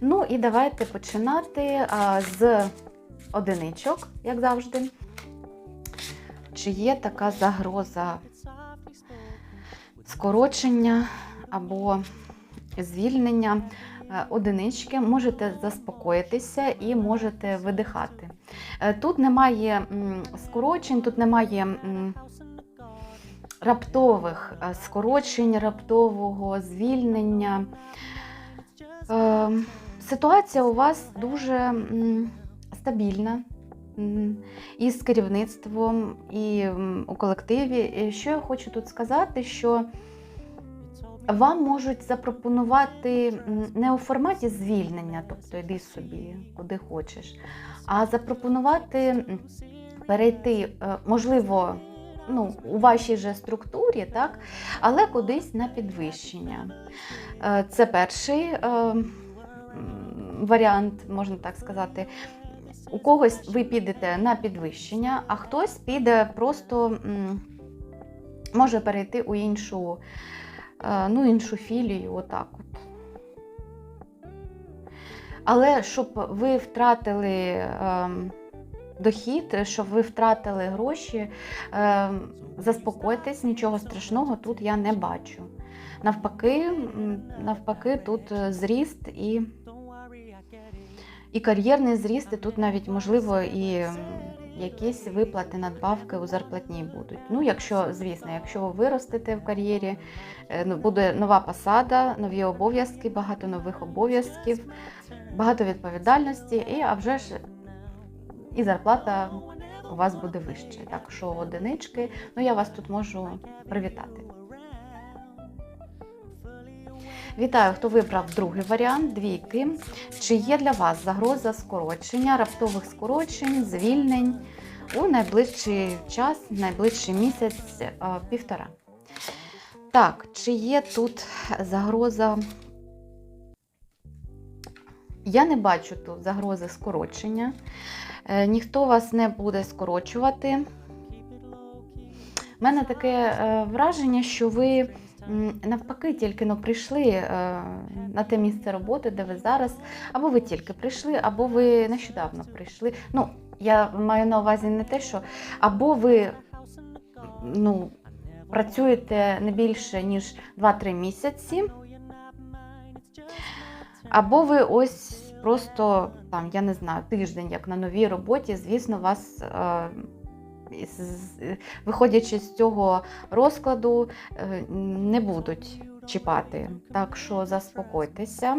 Ну і давайте починати з одиничок, як завжди. Чи є така загроза скорочення або звільнення е, одинички, можете заспокоїтися і можете видихати. Е, Тут немає скорочень, тут немає раптових е, скорочень, раптового звільнення. Е, Ситуація у вас дуже стабільна. І з керівництвом, і у колективі. І Що я хочу тут сказати, що вам можуть запропонувати не у форматі звільнення, тобто йди собі, куди хочеш, а запропонувати перейти, е, можливо, ну, у вашій же структурі, так, але кудись на підвищення. Е, Це перший е, варіант, можна так сказати. У когось ви підете на підвищення, а хтось піде просто може перейти у іншу, е, ну, іншу філію, отак от. Але щоб ви втратили е, дохід, щоб ви втратили гроші, е, заспокойтесь, нічого страшного тут я не бачу. Навпаки, навпаки, тут е, зріст і, і кар'єрний зріст, і тут навіть можливо і якісь виплати, надбавки у зарплатні будуть. Ну, якщо, звісно, якщо ви виростете в кар'єрі, е, ну, буде нова посада, нові обов'язки, багато нових обов'язків, багато відповідальності, і а вже ж і зарплата у вас буде вища. Так що одинички, ну я вас тут можу привітати. Вітаю, хто вибрав другий варіант двійки. Чи є для вас загроза скорочення, раптових скорочень, звільнень у найближчий час, найближчий місяць е, півтора? Так, чи є тут загроза? Я не бачу тут загрози скорочення. Е, Ніхто вас не буде скорочувати. У мене таке е, враження, що ви навпаки тільки но прийшли е, на те місце роботи, де ви зараз, або ви тільки прийшли, або ви нещодавно прийшли. Ну, я маю на увазі не те, що або ви ну, працюєте не більше, ніж 2-3 місяці, або ви ось просто там, я не знаю, тиждень, як на новій роботі, звісно, вас. Е, виходячи з цього розкладу, е, не будуть чіпати. Так що заспокойтеся.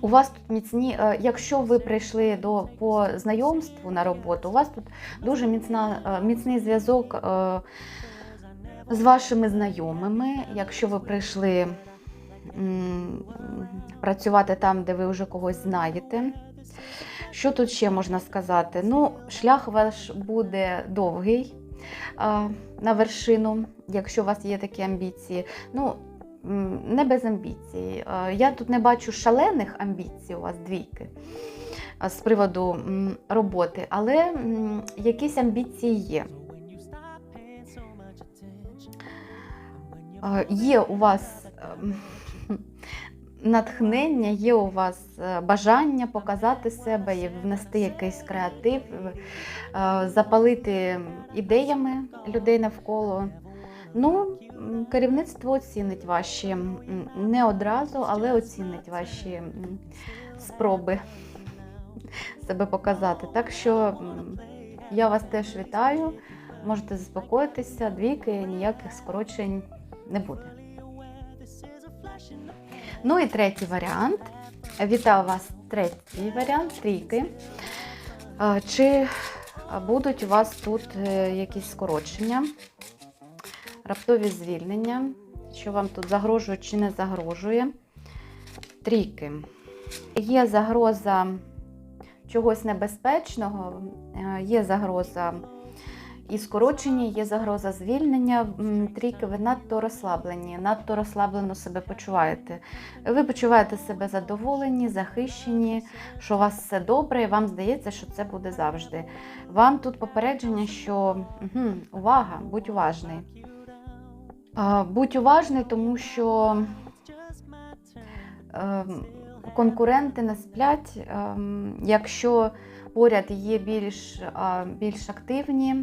У вас тут міцні, е, якщо ви прийшли до по знайомству на роботу, у вас тут дуже міцна, е, міцний зв'язок з вашими знайомими. Якщо ви прийшли працювати там, де ви вже когось знаєте. Що тут ще можна сказати? Ну, шлях ваш буде довгий а, на вершину, якщо у вас є такі амбіції. Ну, не без амбіцій. Я тут не бачу шалених амбіцій у вас двійки з приводу роботи, але якісь амбіції є. Є у вас ем, натхнення, є у вас е, бажання показати себе і внести якийсь креатив, е, запалити ідеями людей навколо. Ну, керівництво оцінить ваші не одразу, але оцінить ваші спроби себе показати. Так що я вас теж вітаю. Можете заспокоїтися, двійки, ніяких скорочень не буде. Ну і третій варіант. Вітаю вас, третій варіант, трійки. Чи будуть у вас тут е, якісь скорочення, раптові звільнення, що вам тут загрожує чи не загрожує? Трійки. Є загроза чогось небезпечного, е, є загроза і скорочення, є загроза звільнення. Трійки, ви надто розслаблені, надто розслаблено себе почуваєте. Ви почуваєте себе задоволені, захищені, що у вас все добре, і вам здається, що це буде завжди. Вам тут попередження, що угу, увага, будь уважний. Будь уважний, тому що ем, конкуренти не сплять. Ем, Якщо поряд є більш, більш активні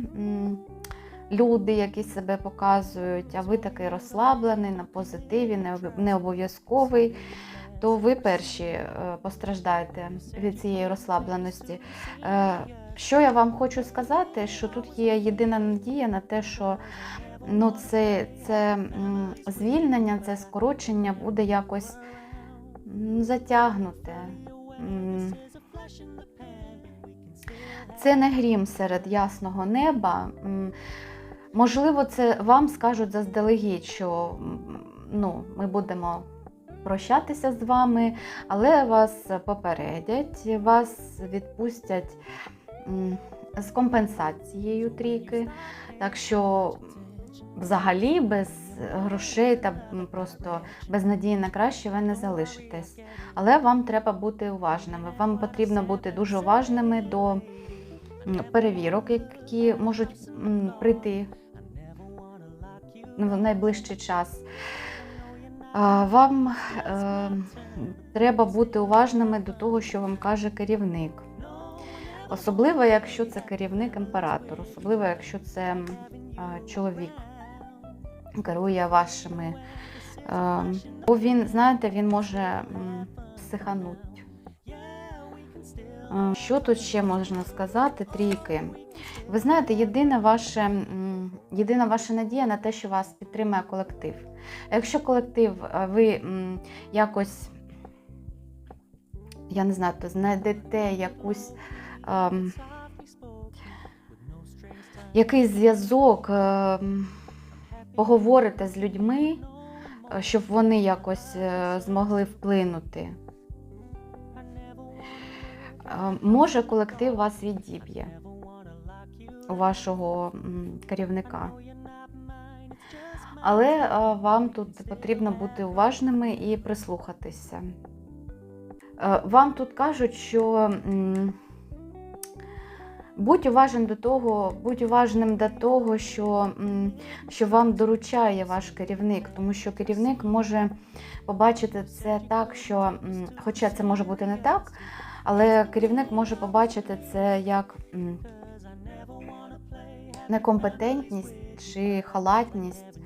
люди, які себе показують, а ви такий розслаблений, на позитиві, не обов'язковий, то ви перші е, постраждаєте від цієї розслабленості. Е, Що я вам хочу сказати, що тут є єдина надія на те, що ну, це, це звільнення, це скорочення буде якось затягнуте. Це не грім серед ясного неба. Можливо, це вам скажуть заздалегідь, що ну, ми будемо прощатися з вами, але вас попередять, вас відпустять з компенсацією трійки. Так що взагалі без грошей та просто без надії на краще ви не залишитесь. Але вам треба бути уважними. Вам потрібно бути дуже уважними до перевірок, які можуть прийти в найближчий час. Вам е, треба бути уважними до того, що вам каже керівник. Особливо, якщо це керівник імператор, особливо, якщо це а, чоловік керує вашими. Е, бо він, знаєте, він може психанути. Е, Що тут ще можна сказати? Трійки. Ви знаєте, єдина ваша, єдина ваша надія на те, що вас підтримує колектив. Якщо колектив е, ви якось, я не знаю, то знайдете якусь. ем, якийсь зв'язок, ем, поговорите з людьми, е, щоб вони якось змогли вплинути. Е, Може, колектив вас відіб'є у вашого керівника. Але е, вам тут потрібно бути уважними і прислухатися. Е, Вам тут кажуть, що будь уважним до того, будь уважним до того, що, що вам доручає ваш керівник, тому що керівник може побачити це так, що, хоча це може бути не так, але керівник може побачити це як некомпетентність чи халатність.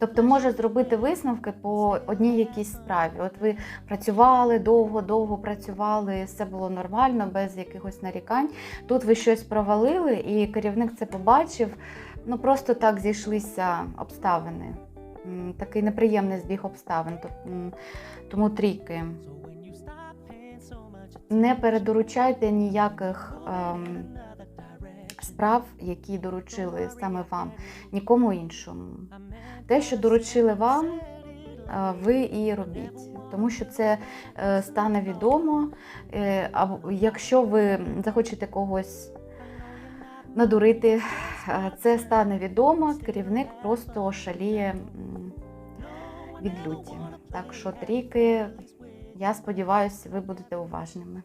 Тобто може зробити висновки по одній якійсь справі. От ви працювали довго-довго працювали, все було нормально, без якихось нарікань. Тут ви щось провалили, і керівник це побачив. Ну просто так зійшлися обставини. Такий неприємний збіг обставин. Тому трійки. Не передоручайте ніяких ем, справ, які доручили саме вам, нікому іншому. Те, що доручили вам, е, ви і робіть, тому що це е, стане відомо. Е, Або якщо ви захочете когось надурити, це стане відомо, керівник просто шаліє від люті. Так що трійки, я сподіваюся, ви будете уважними.